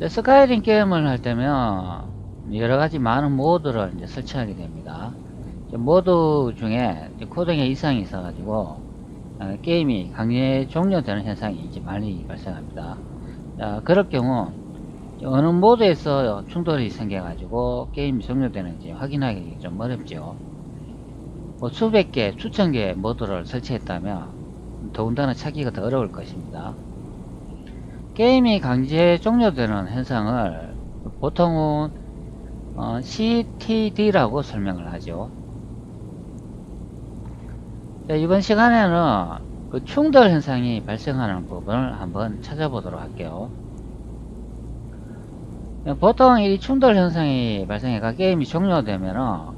이제 스카이림 게임을 할 때면 여러 가지 많은 모드를 이제 설치하게 됩니다. 모드 중에 코딩에 이상이 있어가지고 어, 게임이 강제 종료되는 현상이 이제 많이 발생합니다. 자, 그럴 경우 어느 모드에서 충돌이 생겨가지고 게임이 종료되는지 확인하기 좀 어렵죠. 뭐 수백 개, 수천 개 모드를 설치했다면 더군다나 찾기가 더 어려울 것입니다. 게임이 강제 종료되는 현상을 보통은 어, CTD라고 설명을 하죠. 자, 이번 시간에는 그 충돌 현상이 발생하는 부분을 한번 찾아보도록 할게요. 보통 이 충돌 현상이 발생해가 게임이 종료되면은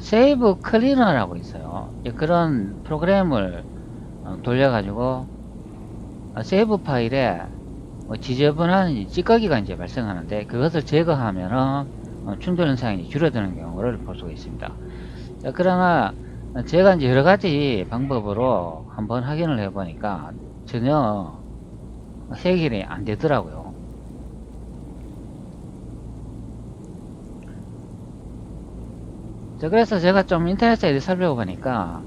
세이브 클리너라고 있어요. 그런 프로그램을 어, 돌려가지고 어, 세이브 파일에 뭐 지저분한 이 찌꺼기가 이제 발생하는데 그것을 제거하면은 어, 충돌 현상이 줄어드는 경우를 볼 수가 있습니다. 자, 그러나 제가 이제 여러 가지 방법으로 한번 확인을 해보니까 전혀 해결이 안 되더라고요. 자, 그래서 제가 좀 인터넷에 살펴보니까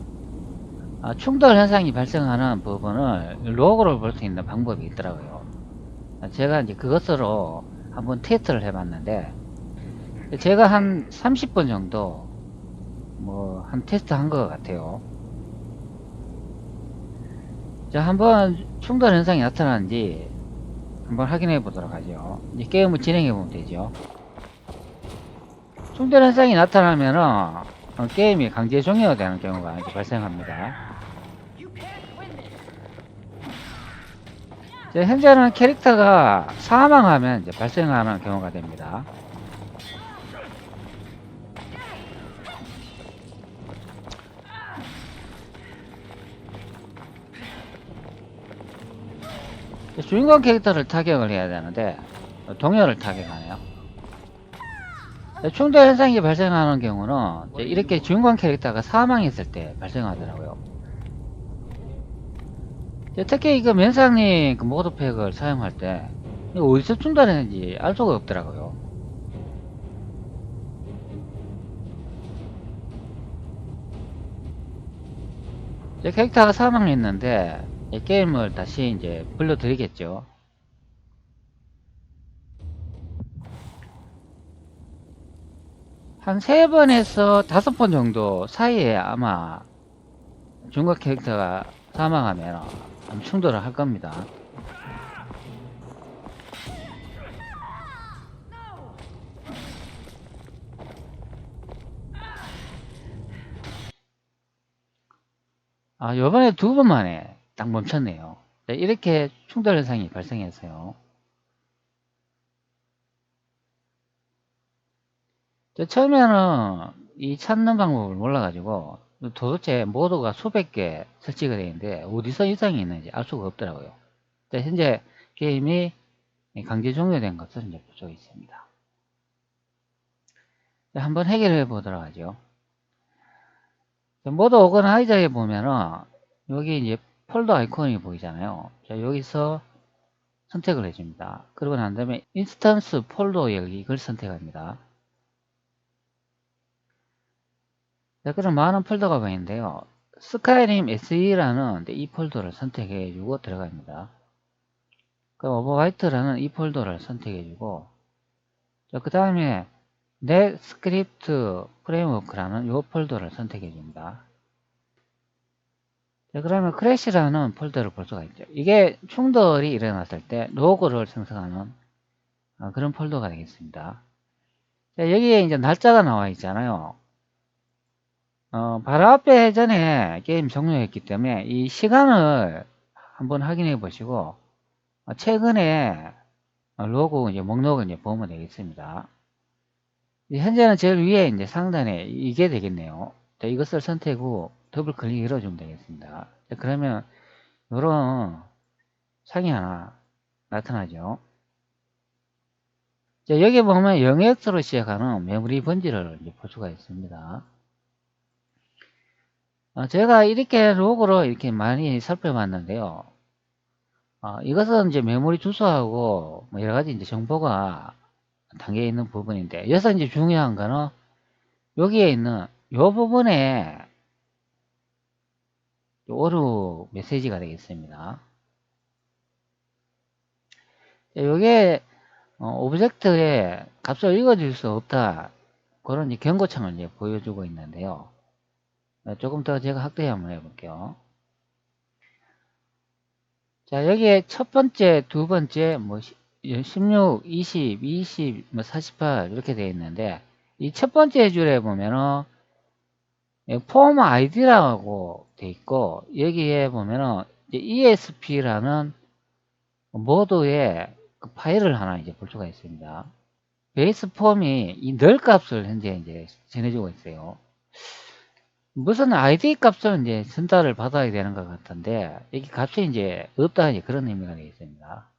아, 충돌 현상이 발생하는 부분을 로그를 볼수 있는 방법이 있더라고요. 아, 제가 이제 그것으로 한번 테스트를 해봤는데 제가 한 30분 정도 뭐 한 테스트 한 것 같아요. 자, 한번 충돌 현상이 나타나는지 한번 확인해 보도록 하죠. 이제 게임을 진행해 보면 되죠. 충돌 현상이 나타나면은 어, 게임이 강제 종료되는 경우가 이제 발생합니다. 이제 현재는 캐릭터가 사망하면 이제 발생하는 경우가 됩니다. 주인공 캐릭터를 타격을 해야 되는데 동료를 타격하네요. 충돌 현상이 발생하는 경우는 이렇게 주인공 캐릭터가 사망했을 때 발생하더라고요. 이제 특히 이거 면상님 그 모드팩을 사용할 때 이거 어디서 충돌했는지 알 수가 없더라고요. 이제 캐릭터가 사망했는데 이 게임을 다시 이제 불러드리겠죠. 한 세 번에서 다섯 번 정도 사이에 아마 중국 캐릭터가 사망하면 좀 충돌을 할 겁니다. 아, 요번에 두 번 만에 딱 멈췄네요. 네, 이렇게 충돌 현상이 발생했어요. 저 처음에는 이 찾는 방법을 몰라가지고 도대체 모드가 수백 개 설치가 되어 있는데 어디서 이상이 있는지 알 수가 없더라고요. 자, 현재 게임이 강제 종료된 것을 이제 볼 수가 있습니다. 자, 한번 해결해 보도록 하죠. 자, 모드 오거나이저에 보면은 여기 이제 폴더 아이콘이 보이잖아요. 자, 여기서 선택을 해줍니다. 그러고 난 다음에 인스턴스 폴더 여기 이걸 선택합니다. 자, 그럼 많은 폴더가 보이는데요. 스카이림 SE라는 이 폴더를 선택해주고 들어갑니다. 그럼 오버화이트라는 이 폴더를 선택해주고, 그 다음에 넷 스크립트 프레임워크라는 이 폴더를 선택해줍니다. 자, 그러면 크래시라는 폴더를 볼 수가 있죠. 이게 충돌이 일어났을 때 로그를 생성하는 어, 그런 폴더가 되겠습니다. 자, 여기에 이제 날짜가 나와 있잖아요. 어, 바로 앞에 전에 게임 종료했기 때문에 이 시간을 한번 확인해 보시고 어, 최근에 어, 로그 이제 목록을 이제 보면 되겠습니다. 현재는 제일 위에 이제 상단에 이게 되겠네요. 자, 이것을 선택 후 더블 클릭 해주면 되겠습니다. 자, 그러면 이런 상이 하나 나타나죠. 자, 여기 보면 0x로 시작하는 메모리 번지를 볼 수가 있습니다. 어, 제가 이렇게 로그로 이렇게 많이 살펴봤는데요. 어, 이것은 이제 메모리 주소하고 뭐 여러 가지 이제 정보가 담겨 있는 부분인데 여기서 이제 중요한 거는 여기에 있는 요 부분에 오류 메시지가 되겠습니다. 요게 어, 오브젝트의 값을 읽어줄 수 없다. 그런 경고창을 이제 보여주고 있는데요. 어, 조금 더 제가 확대 한번 해볼게요. 자, 여기에 첫 번째, 두 번째, 뭐, 16, 20, 20, 뭐, 48, 이렇게 되어 있는데, 이 첫 번째 줄에 보면은, 폼 아이디라고 되어 있고, 여기에 보면은, ESP라는 모드의 그 파일을 하나 이제 볼 수가 있습니다. 베이스 폼이 이 널 값을 현재 이제 전해주고 있어요. 무슨 아이디 값을 이제 전달을 받아야 되는 것 같은데, 여기 값이 이제 없다, 이제 그런 의미가 되겠습니다.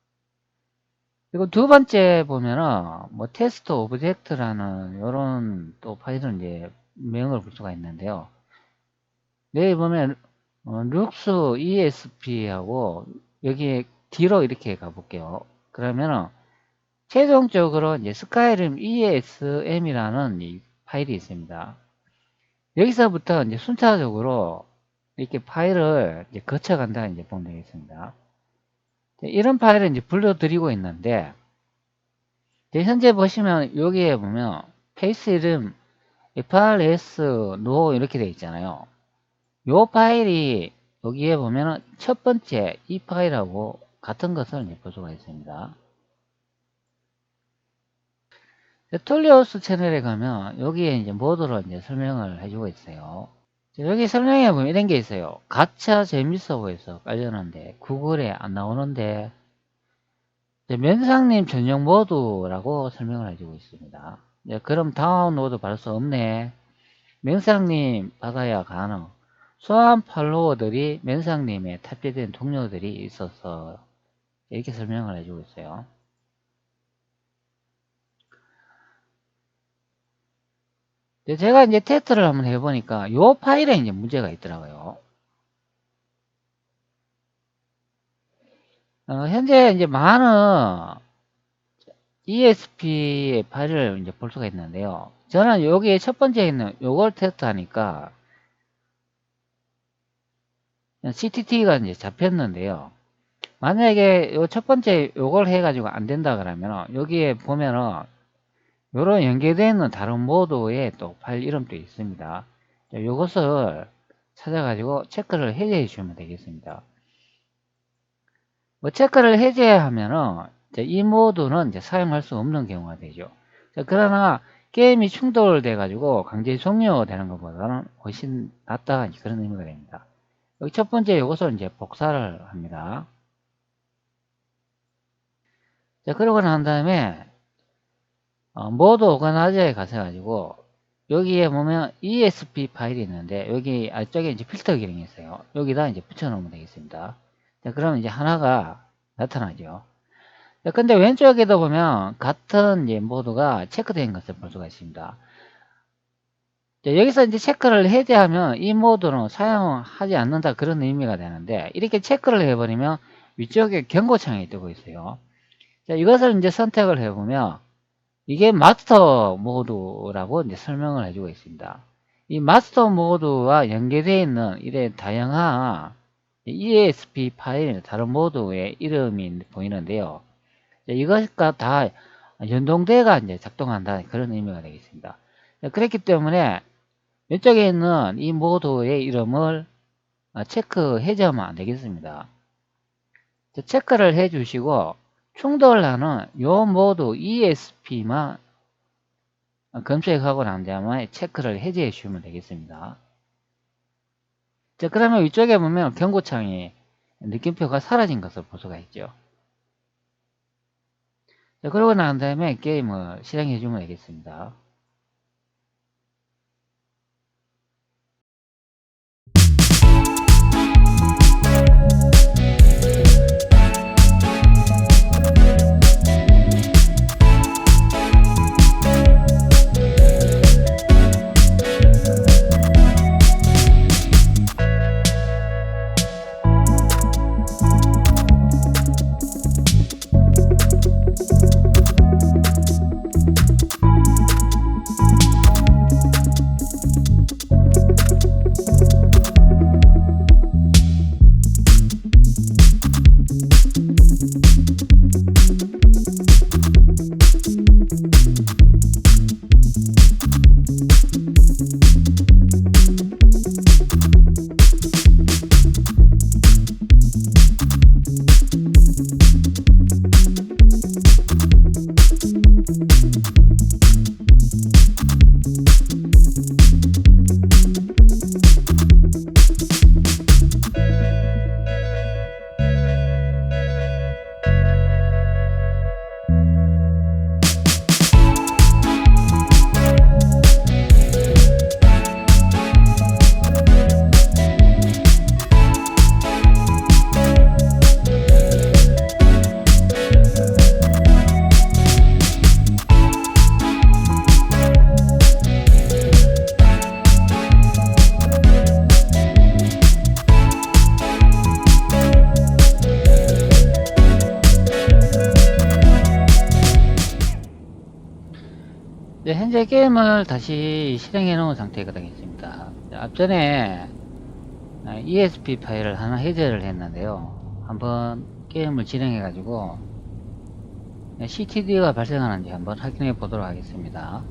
그리고 두 번째 보면은, 뭐, 테스트 오브젝트라는 이런 또 파일은 이제 명을 볼 수가 있는데요. 여기 보면, 어, 룩스 ESP하고 여기에 뒤로 이렇게 가볼게요. 그러면은, 최종적으로 이제 스카이림 ESM이라는 이 파일이 있습니다. 여기서부터 이제 순차적으로 이렇게 파일을 이제 거쳐간다 이제 보면 되겠습니다. 이런 파일을 이제 불러드리고 있는데 현재 보시면 여기에 보면 페이스 이름 FRS no 이렇게 되어 있잖아요. 이 파일이 여기에 보면 첫 번째 이 파일하고 같은 것을 볼 수가 있습니다. 툴리오스 채널에 가면 여기에 이제 모드로 이제 설명을 해주고 있어요. 여기 설명해 보면 이런 게 있어요. 가차 재밌어 보여서 깔려는데 구글에 안 나오는데 면상님 전용 모드라고 설명을 해주고 있습니다. 그럼 다운로드 받을 수 없네. 면상님 받아야 가능. 소환 팔로워들이 면상님의 탑재된 동료들이 있어서 이렇게 설명을 해주고 있어요. 제가 이제 테스트를 한번 해보니까 요 파일에 이제 문제가 있더라고요. 어, 현재 이제 많은 ESP 파일을 이제 볼 수가 있는데요. 저는 여기에 첫 번째 있는 요걸 테스트하니까 CTT가 이제 잡혔는데요. 만약에 요 첫 번째 요걸 해가지고 안 된다 그러면 여기에 보면은 요런 연계되어 있는 다른 모드에 또 파일 이름도 있습니다. 이것을 찾아가지고 체크를 해제해 주시면 되겠습니다. 뭐 체크를 해제하면은 이 모드는 이제 사용할 수 없는 경우가 되죠. 그러나 게임이 충돌돼 가지고 강제 종료되는 것보다는 훨씬 낫다 그런 의미가 됩니다. 여기 첫 번째 이것을 이제 복사를 합니다. 자 그러고 난 다음에 어, 모드 오가나이저에 가셔가지고 여기에 보면 ESP 파일이 있는데 여기 아쪽에 이제 필터 기능이 있어요. 여기다 이제 붙여놓으면 되겠습니다. 자, 그러면 이제 하나가 나타나죠. 자, 근데 왼쪽에도 보면 같은 이제 모드가 체크된 것을 볼 수가 있습니다. 자, 여기서 이제 체크를 해제하면 이 모드는 사용하지 않는다 그런 의미가 되는데 이렇게 체크를 해버리면 위쪽에 경고창이 뜨고 있어요. 자, 이것을 이제 선택을 해보면 이게 마스터 모드라고 이제 설명을 해주고 있습니다. 이 마스터 모드와 연계되어 있는 이래 다양한 ESP 파일 다른 모드의 이름이 보이는데요. 이것과 다 연동돼가 이제 작동한다 그런 의미가 되겠습니다. 그렇기 때문에 왼쪽에 있는 이 모드의 이름을 체크 해제하면 안 되겠습니다. 체크를 해 주시고 충돌하는 요 모두 ESP만 검색하고 난 다음에 체크를 해제해 주시면 되겠습니다. 자, 그러면 위쪽에 보면 경고창이 느낌표가 사라진 것을 볼 수가 있죠. 자, 그러고 난 다음에 게임을 실행해 주면 되겠습니다. 게임을 다시 실행해 놓은 상태가 되겠습니다. 네, 앞전에 아, ESP 파일을 하나 해제를 했는데요. 한번 게임을 진행해 가지고 CTD가 발생하는지 한번 확인해 보도록 하겠습니다.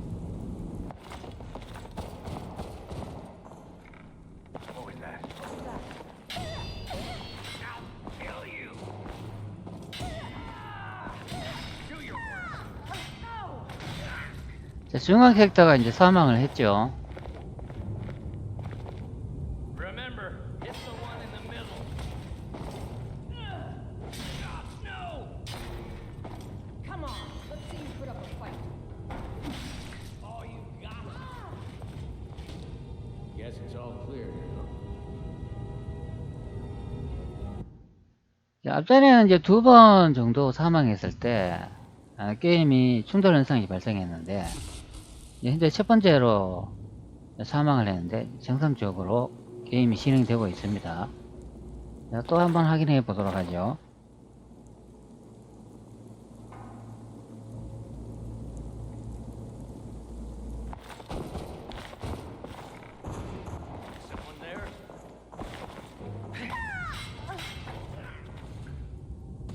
중간 캐릭터가 이제 사망을 했죠. Oh, 앞전에는 이제 두 번 정도 사망했을 때 아, 게임이 충돌 현상이 발생했는데 현재 첫 번째로 사망을 했는데 정상적으로 게임이 진행되고 있습니다. 자, 또 한번 확인해 보도록 하죠.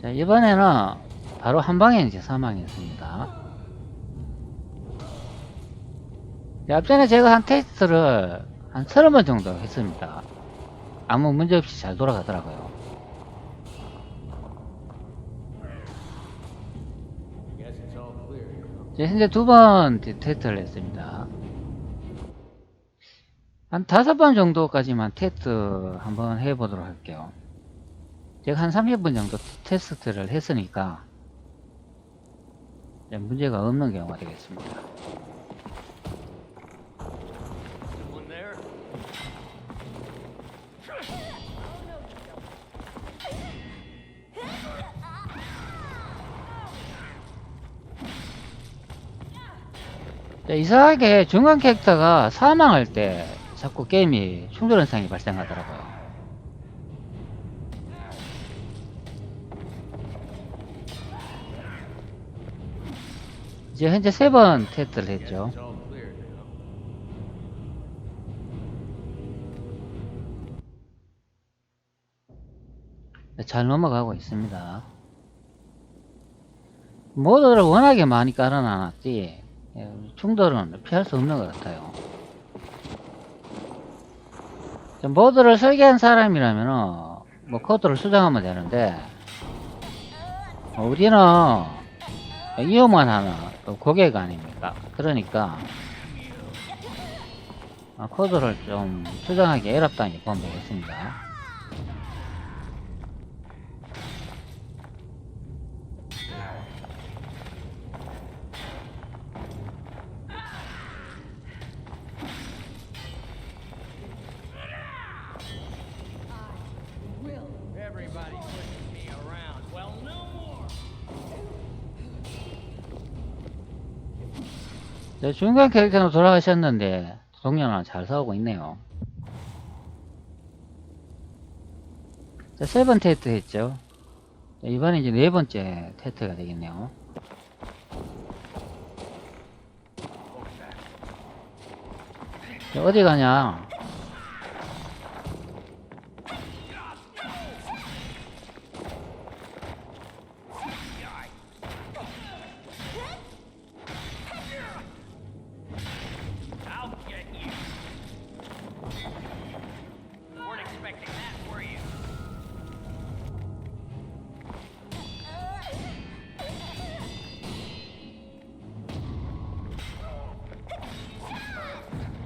자, 이번에는 바로 한 방에 이제 사망했습니다. 앞전에 제가 한 테스트를 한 서너 번 정도 했습니다. 아무 문제 없이 잘 돌아가더라고요. Now. 이제 현재 두 번 테스트를 했습니다. 한 다섯 번 정도까지만 테스트 한번 해보도록 할게요. 제가 한 30분 정도 테스트를 했으니까 문제가 없는 경우가 되겠습니다. 이상하게 중간 캐릭터가 사망할 때 자꾸 게임이 충돌 현상이 발생하더라고요. 이제 현재 세 번 테스트를 했죠. now. 잘 넘어가고 있습니다. 모드를 워낙에 많이 깔아놨지 예, 충돌은 피할 수 없는 것 같아요. 자, 모드를 설계한 사람이라면 뭐 코드를 수정하면 되는데 어, 우리는 이용만 하는 또 고객 아닙니까? 그러니까 어, 코드를 좀 수정하기 어렵다니 보면 되겠습니다. 네, 중간 캐릭터는 돌아가셨는데 동료랑 잘 싸우고 있네요. 자, 세번 테스트 했죠. 자, 이번에 이제 네 번째 테스트가 되겠네요. 자, 어디 가냐?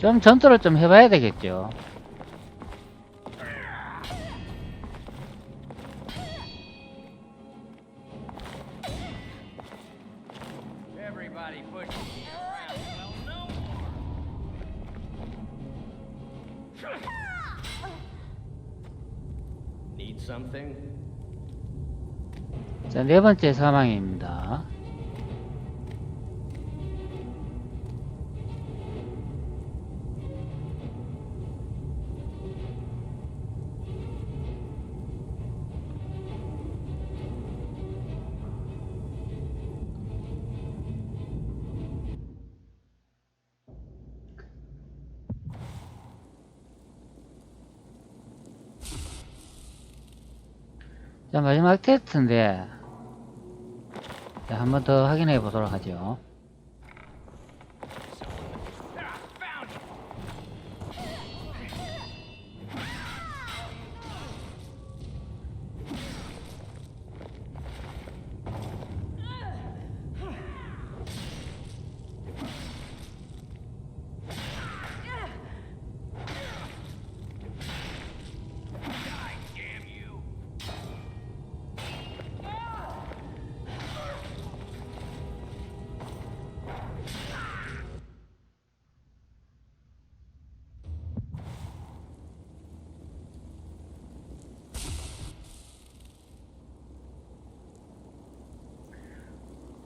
좀 전투를 좀 해봐야 되겠죠. 자, 네 번째 사망입니다. 자, 마지막 테스트인데, 자, 한 번 더 확인해 보도록 하죠.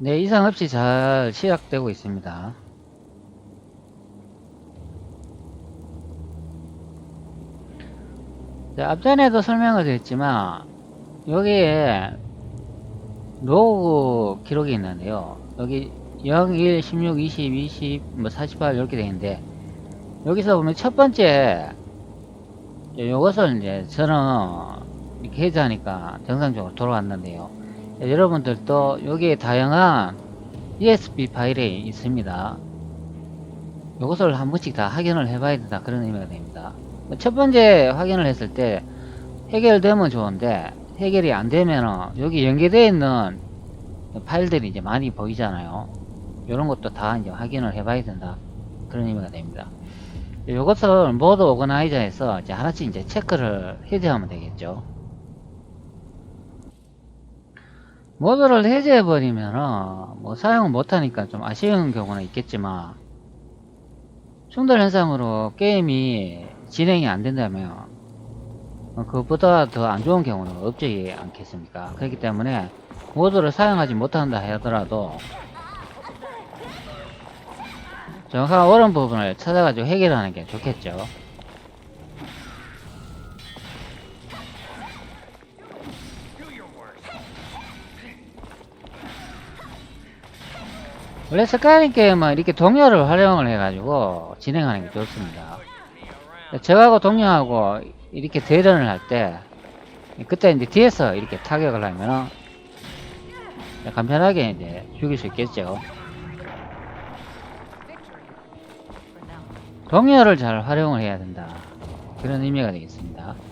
네, 이상 없이 잘 시작되고 있습니다. 자, 앞전에도 설명을 드렸지만, 여기에 로그 기록이 있는데요. 여기 0, 1, 16, 20, 20, 뭐 48 이렇게 되어 있는데, 여기서 보면 첫 번째, 요것을 이제 저는 이렇게 해제하니까 정상적으로 돌아왔는데요. 자, 여러분들도 여기에 다양한 ESP 파일이 있습니다. 이것을 한 번씩 다 확인을 해봐야 된다 그런 의미가 됩니다. 뭐첫 번째 확인을 했을 때 해결되면 좋은데 해결이 안 되면 여기 연계되어 있는 파일들이 이제 많이 보이잖아요. 이런 것도 다 이제 확인을 해봐야 된다 그런 의미가 됩니다. 이것을 모드 오거나이저에서 이제 하나씩 이제 체크를 해제하면 되겠죠. 모드를 해제해버리면은, 뭐, 사용을 못하니까 좀 아쉬운 경우는 있겠지만, 충돌 현상으로 게임이 진행이 안 된다면, 어, 그것보다 더 안 좋은 경우는 없지 않겠습니까? 그렇기 때문에, 모드를 사용하지 못한다 하더라도, 정확한 옳은 부분을 찾아가지고 해결하는 게 좋겠죠. 원래 스카이림 게임은 이렇게 동료를 활용을 해가지고 진행하는 게 좋습니다. 저하고 동료하고 이렇게 대련을 할 때, 그때 이제 뒤에서 이렇게 타격을 하면은, 간편하게 이제 죽일 수 있겠죠. 동료를 잘 활용을 해야 된다. 그런 의미가 되겠습니다.